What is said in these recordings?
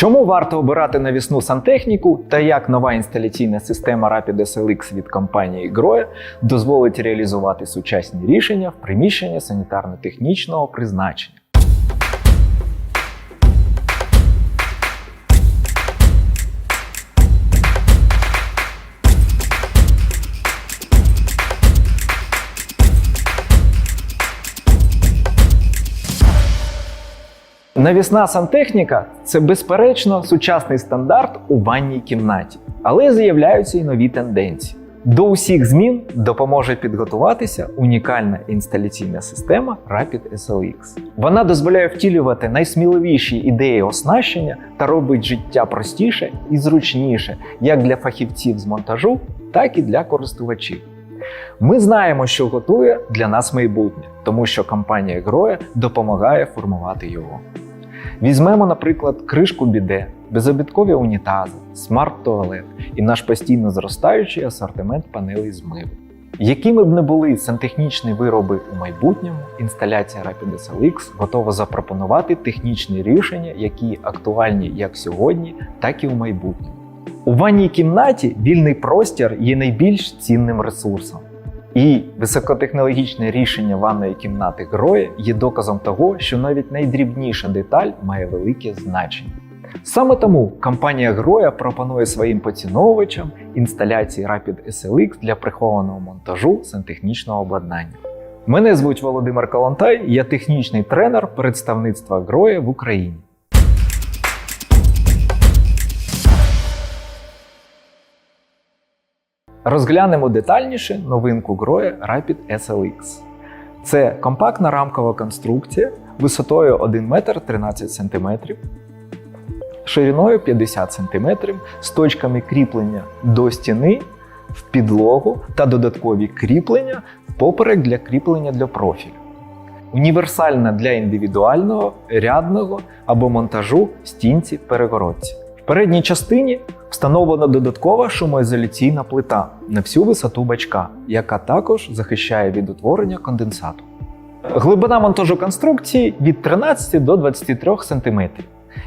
Чому варто обирати навісну сантехніку та як нова інсталяційна система Rapid SLX від компанії Groe дозволить реалізувати сучасні рішення в приміщенні санітарно-технічного призначення? Навісна сантехніка це безперечно сучасний стандарт у ванній кімнаті, але з'являються й нові тенденції. До усіх змін допоможе підготуватися унікальна інсталяційна система Rapid SLX. Вона дозволяє втілювати найсміливіші ідеї оснащення та робить життя простіше і зручніше як для фахівців з монтажу, так і для користувачів. Ми знаємо, що готує для нас майбутнє, тому що компанія Groe допомагає формувати його. Візьмемо, наприклад, кришку біде, безобідкові унітази, смарт-туалет і наш постійно зростаючий асортимент панелей змиву. Якими б не були сантехнічні вироби у майбутньому, інсталяція Rapid SLX готова запропонувати технічні рішення, які актуальні як сьогодні, так і у майбутньому. У ванній кімнаті вільний простір є найбільш цінним ресурсом. І високотехнологічне рішення ванної кімнати Гроя є доказом того, що навіть найдрібніша деталь має велике значення. Саме тому компанія Гроя пропонує своїм поціновувачам інсталяції Rapid SLX для прихованого монтажу сантехнічного обладнання. Мене звуть Володимир Калантай, я технічний тренер представництва Гроя в Україні. Розглянемо детальніше новинку Grohe Rapid SLX. Це компактна рамкова конструкція висотою 1 метр 13 см, шириною 50 см з точками кріплення до стіни в підлогу та додаткові кріплення поперек для кріплення для профілю. Універсальна для індивідуального, рядного або монтажу стінці перегородці. Передній частині встановлена додаткова шумоізоляційна плита на всю висоту бачка, яка також захищає від утворення конденсату. Глибина монтажу конструкції від 13 до 23 см.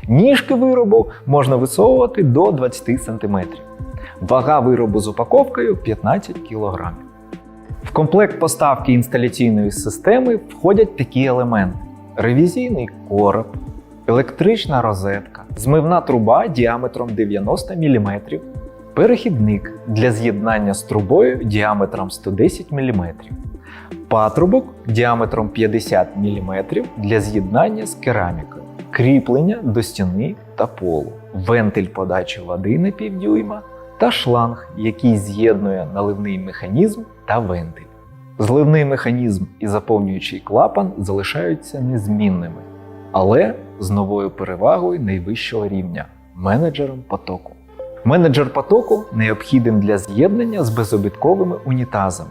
Ніжки виробу можна висовувати до 20 см. Вага виробу з упаковкою 15 кг. В комплект поставки інсталяційної системи входять такі елементи: ревізійний короб, електрична розетка, змивна труба діаметром 90 мм, перехідник для з'єднання з трубою діаметром 110 мм, патрубок діаметром 50 мм для з'єднання з керамікою, кріплення до стіни та полу, вентиль подачі води на півдюйма та шланг, який з'єднує наливний механізм та вентиль. Зливний механізм і заповнюючий клапан залишаються незмінними, але з новою перевагою найвищого рівня менеджером потоку. Менеджер потоку необхідний для з'єднання з безобідковими унітазами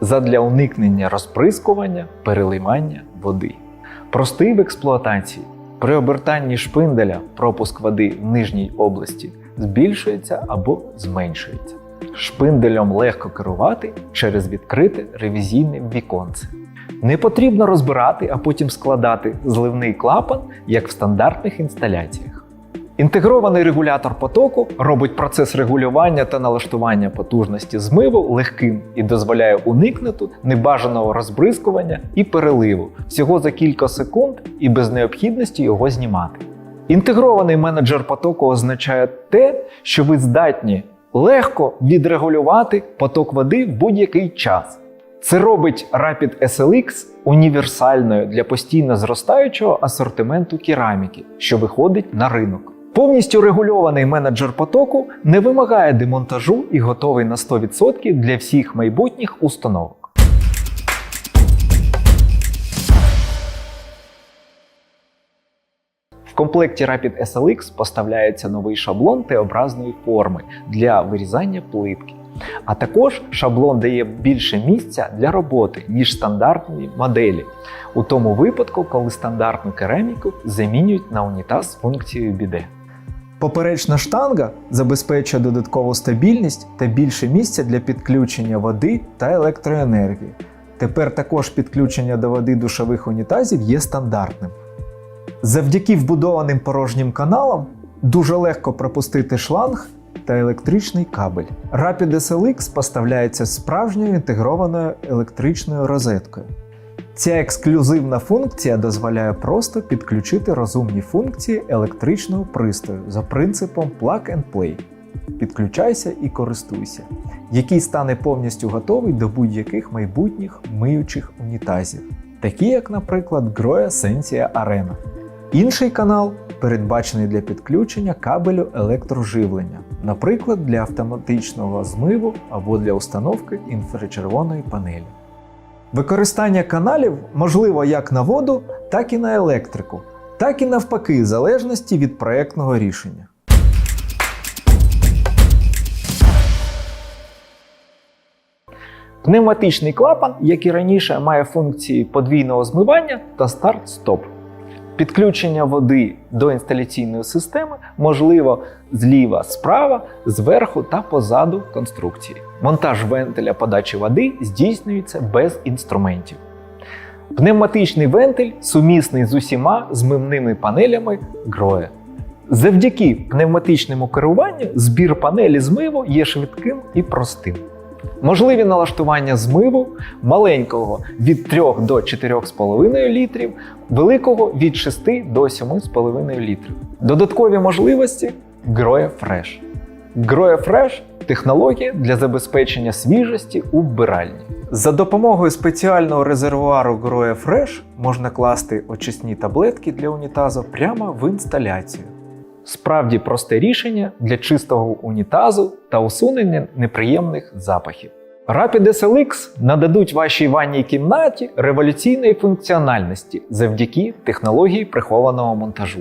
задля уникнення розприскування, переливання води. Простий в експлуатації. При обертанні шпинделя пропуск води в нижній області збільшується або зменшується. Шпинделем легко керувати через відкрите ревізійне віконце. Не потрібно розбирати, а потім складати зливний клапан, як в стандартних інсталяціях. Інтегрований регулятор потоку робить процес регулювання та налаштування потужності змиву легким і дозволяє уникнути небажаного розбризкування і переливу всього за кілька секунд і без необхідності його знімати. Інтегрований менеджер потоку означає те, що ви здатні легко відрегулювати поток води в будь-який час. Це робить Rapid SLX універсальною для постійно зростаючого асортименту кераміки, що виходить на ринок. Повністю регульований менеджер потоку не вимагає демонтажу і готовий на 100% для всіх майбутніх установок. Комплекті Rapid SLX поставляється новий шаблон Т-образної форми для вирізання плитки. А також шаблон дає більше місця для роботи, ніж стандартні моделі, у тому випадку, коли стандартну кераміку замінюють на унітаз функцією біде. Поперечна штанга забезпечує додаткову стабільність та більше місця для підключення води та електроенергії. Тепер також підключення до води душових унітазів є стандартним. Завдяки вбудованим порожнім каналам Дуже легко пропустити шланг та електричний кабель. Rapid SLX поставляється справжньою інтегрованою електричною розеткою. Ця ексклюзивна функція дозволяє просто підключити розумні функції електричного пристрою за принципом Plug and Play. Підключайся і користуйся, який стане повністю готовий до будь-яких майбутніх миючих унітазів, такі як, наприклад, Grohe Sensia Arena. Інший канал передбачений для підключення кабелю електроживлення, наприклад, для автоматичного змиву або для установки інфрачервоної панелі. Використання каналів можливо як на воду, так і на електрику, так і навпаки, в залежності від проєктного рішення. Пневматичний клапан, як і раніше, має функції подвійного змивання та старт-стоп. Підключення води до інсталяційної системи можливо зліва, справа, зверху та позаду конструкції. Монтаж вентиля подачі води здійснюється без інструментів. Пневматичний вентиль сумісний з усіма змивними панелями Grohe. Завдяки пневматичному керуванню збір панелі змиву є швидким і простим. Можливі налаштування змиву маленького від 3 до 4,5 літрів, великого від 6 до 7,5 літрів. Додаткові можливості Grohe Fresh. Grohe Fresh технологія для забезпечення свіжості у вбиральні. За допомогою спеціального резервуару Grohe Fresh можна класти очисні таблетки для унітазу прямо в інсталяцію. Справді просте рішення для чистого унітазу та усунення неприємних запахів. Rapid SLX нададуть вашій ванній кімнаті революційної функціональності завдяки технології прихованого монтажу.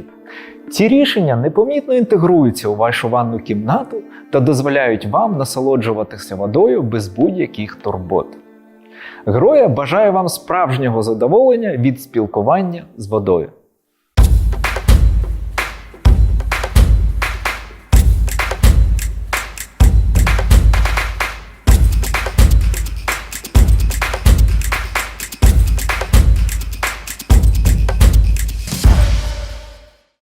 Ці рішення непомітно інтегруються у вашу ванну кімнату та дозволяють вам насолоджуватися водою без будь-яких турбот. Гроя бажає вам справжнього задоволення від спілкування з водою.